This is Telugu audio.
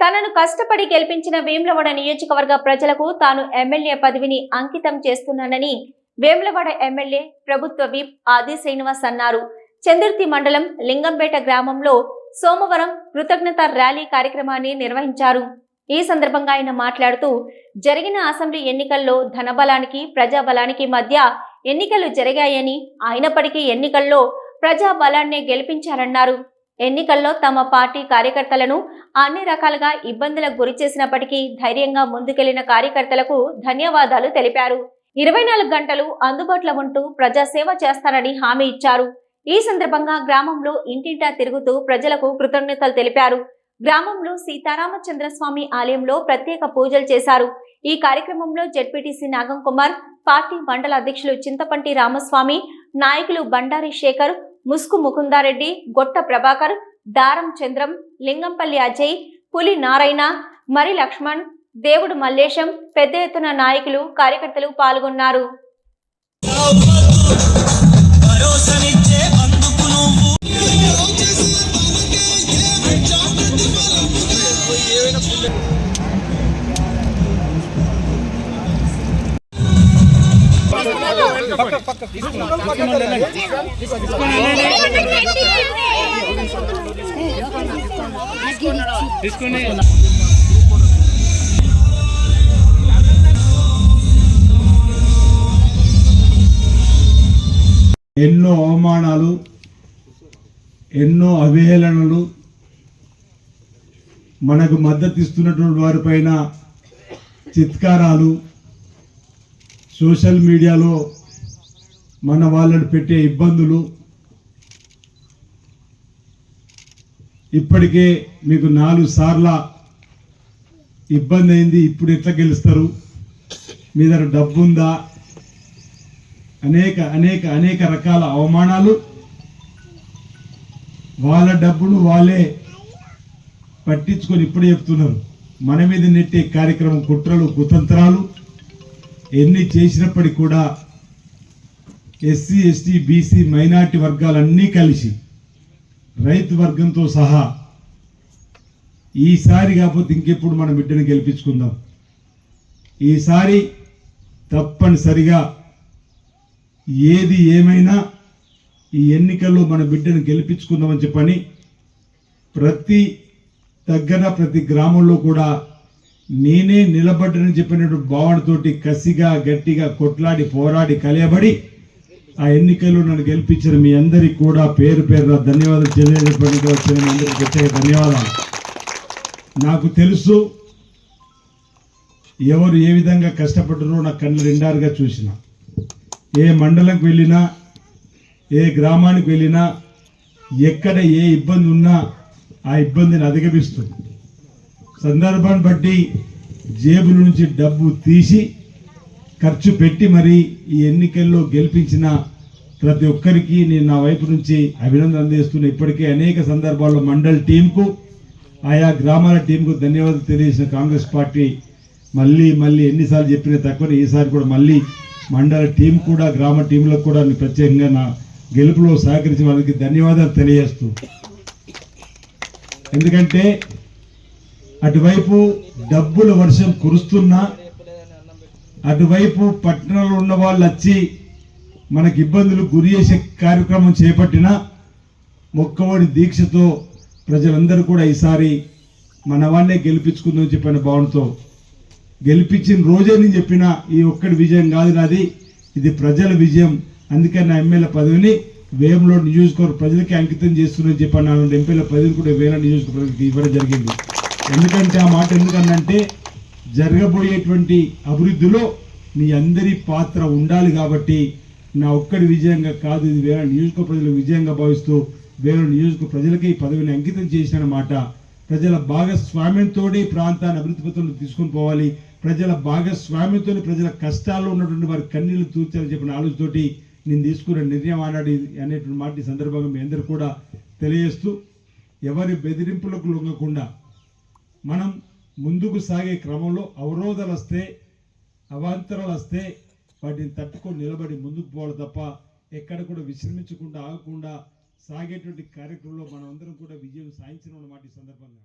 తనను కష్టపడి గెలిపించిన వేములవాడ నియోజకవర్గ ప్రజలకు తాను ఎమ్మెల్యే పదవిని అంకితం చేస్తున్నానని వేములవాడ ఎమ్మెల్యే ప్రభుత్వ విప్ ఆది శ్రీనివాస్ అన్నారు. చందుర్తి మండలం లింగంపేట గ్రామంలో సోమవారం కృతజ్ఞత ర్యాలీ కార్యక్రమాన్ని నిర్వహించారు. ఈ సందర్భంగా ఆయన మాట్లాడుతూ జరిగిన అసెంబ్లీ ఎన్నికల్లో ధనబలానికి ప్రజాబలానికి మధ్య ఎన్నికలు జరిగాయని అయినప్పటికీ ఎన్నికల్లో ప్రజాబలాన్నే గెలిపించారన్నారు. ఎన్నికల్లో తమ పార్టీ కార్యకర్తలను అన్ని రకాలుగా ఇబ్బందులకు గురి చేసినప్పటికీ ధైర్యంగా ముందుకెళ్ళిన కార్యకర్తలకు ధన్యవాదాలు తెలిపారు. ఇరవై నాలుగు గంటలు అందుబాటులో ఉంటూ ప్రజాసేవ చేస్తారని హామీ ఇచ్చారు. ఈ సందర్భంగా గ్రామంలో ఇంటింటా తిరుగుతూ ప్రజలకు కృతజ్ఞతలు తెలిపారు. గ్రామంలో సీతారామచంద్రస్వామి ఆలయంలో ప్రత్యేక పూజలు చేశారు. ఈ కార్యక్రమంలో జడ్పీటీసీ నాగం కుమార్ పార్టీ మండల అధ్యక్షులు చింతపంటి రామస్వామి నాయకులు బండారి శేఖర్ ముసుకు ముకుందారెడ్డి గొట్ట ప్రభాకర్ దారం చంద్రం లింగంపల్లి అజయ్ పులి నారాయణ మరి లక్ష్మణ్ దేవుడు మల్లేశం పెద్ద ఎత్తున నాయకులు కార్యకర్తలు పాల్గొన్నారు. భరోసనిచ్చే ఎన్నో అవమానాలు ఎన్నో అవహేళనలు మనకు మద్దతు ఇస్తున్నటువంటి వారిపైన చిత్కారాలు సోషల్ మీడియాలో మన వాళ్ళని పెట్టే ఇబ్బందులు ఇప్పటికే మీకు నాలుగు సార్ల ఇబ్బంది అయింది ఇప్పుడు ఎట్లా గెలుస్తారు? మీ దగ్గర డబ్బు ఉందా అనేక అనేక అనేక రకాల అవమానాలు. వాళ్ళ డబ్బును వాళ్ళే పట్టించుకొని ఇప్పుడే చెప్తున్నారు. మన మీద నెట్టే కార్యక్రమం కుట్రలు కుతంత్రాలు. ఎన్ని చేసినప్పటికీ కూడా ఎస్సీ ఎస్టీ బీసీ మైనార్టీ వర్గాలన్నీ కలిసి రైతు వర్గంతో సహా ఈసారి కాకపోతే ఇంకెప్పుడు మన బిడ్డను గెలిపించుకుందాం. ఈసారి తప్పనిసరిగా ఏది ఏమైనా ఈ ఎన్నికల్లో మన బిడ్డను గెలిపించుకుందామని చెప్పని ప్రతి దగ్గర ప్రతి గ్రామంలో కూడా నేనే నిలబడ్డనని చెప్పినటువంటి భావనతోటి కసిగా గట్టిగా కొట్లాడి పోరాడి కలియబడి ఆ ఎన్నికల్లో నన్ను గెలిపించిన మీ అందరికీ కూడా పేరు పేరున ధన్యవాదాలు తెలియజేయడానికి వచ్చిన మీ అందరికీ ప్రత్యేక ధన్యవాదాలు. నాకు తెలుసు ఎవరు ఏ విధంగా కష్టపడ్డారో నా కళ్ళు రెండారుగా చూసిన. ఏ మండలంకి వెళ్ళినా ఏ గ్రామానికి వెళ్ళినా ఎక్కడ ఏ ఇబ్బంది ఉన్నా ఆ ఇబ్బందిని అధిగమిస్తుంది. సందర్భాన్ని బట్టి జేబుల నుంచి డబ్బు తీసి ఖర్చు పెట్టి మరి ఈ ఎన్నికల్లో గెలిపించిన ప్రతి ఒక్కరికి నేను నా వైపు నుంచి అభినందన అందిస్తున్న ఇప్పటికే అనేక సందర్భాల్లో మండల్ టీంకు ఆయా గ్రామాల టీంకు ధన్యవాదాలు తెలియజేసిన కాంగ్రెస్ పార్టీ మళ్ళీ మళ్ళీ ఎన్నిసార్లు చెప్పినా తక్కువ ఈసారి కూడా మళ్ళీ మండల టీం కూడా గ్రామ టీంలకు కూడా ప్రత్యేకంగా నా గెలుపులో సహకరించిన వాళ్ళకి ధన్యవాదాలు తెలియజేస్తూ. ఎందుకంటే అటువైపు డబ్బుల వర్షం కురుస్తున్నా అటువైపు పట్టణంలో ఉన్న వాళ్ళు వచ్చి మనకి ఇబ్బందులు గురి చేసే కార్యక్రమం చేపట్టిన మొక్కవడి దీక్షతో ప్రజలందరూ కూడా ఈసారి మన వాడినే గెలిపించుకుందని చెప్పిన భావనతో గెలిపించిన రోజే నేను చెప్పిన ఈ ఒక్కడి విజయం కాదు నాది ఇది ప్రజల విజయం. అందుకని నా ఎమ్మెల్యే పదవిని వేములో నియోజకవర్గ ప్రజలకి అంకితం చేస్తున్నా చెప్పాను నా ఎంపీల పదవిని కూడా వేల నియోజకవర్గ ఇవ్వడం జరిగింది. ఎందుకంటే ఆ మాట ఎందుకన్నంటే జరగబోయేటువంటి అభివృద్ధిలో మీ అందరి పాత్ర ఉండాలి కాబట్టి నా ఒక్కడి విజయంగా కాదు ఇది వేరే నియోజక ప్రజల విజయంగా భావిస్తూ వేరే నియోజక ప్రజలకి ఈ పదవిని అంకితం చేసిన మాట ప్రజల భాగస్వామ్యంతో ప్రాంతాన్ని అభివృద్ధి పత్రంలో తీసుకొని పోవాలి. ప్రజల భాగస్వామ్యంతో ప్రజల కష్టాల్లో ఉన్నటువంటి వారి కన్నీళ్ళు తూర్చాలని చెప్పిన ఆలోచనతోటి నేను తీసుకున్న నిర్ణయం ఆనాడు అనేటువంటి మాట ఈ సందర్భంగా మీ అందరూ కూడా తెలియజేస్తూ ఎవరి బెదిరింపులకు లొంగకుండా మనం ముందుకు సాగే క్రమంలో అవరోధాలు వస్తే అవాంతరాలు వస్తే వాటిని తట్టుకొని నిలబడి ముందుకు పోవాలి తప్ప ఎక్కడ కూడా విశ్రమించకుండా ఆగకుండా సాగేటువంటి కార్యక్రమంలో మనం అందరం కూడా విజయం సాధించిన మాట ఈ సందర్భంగా.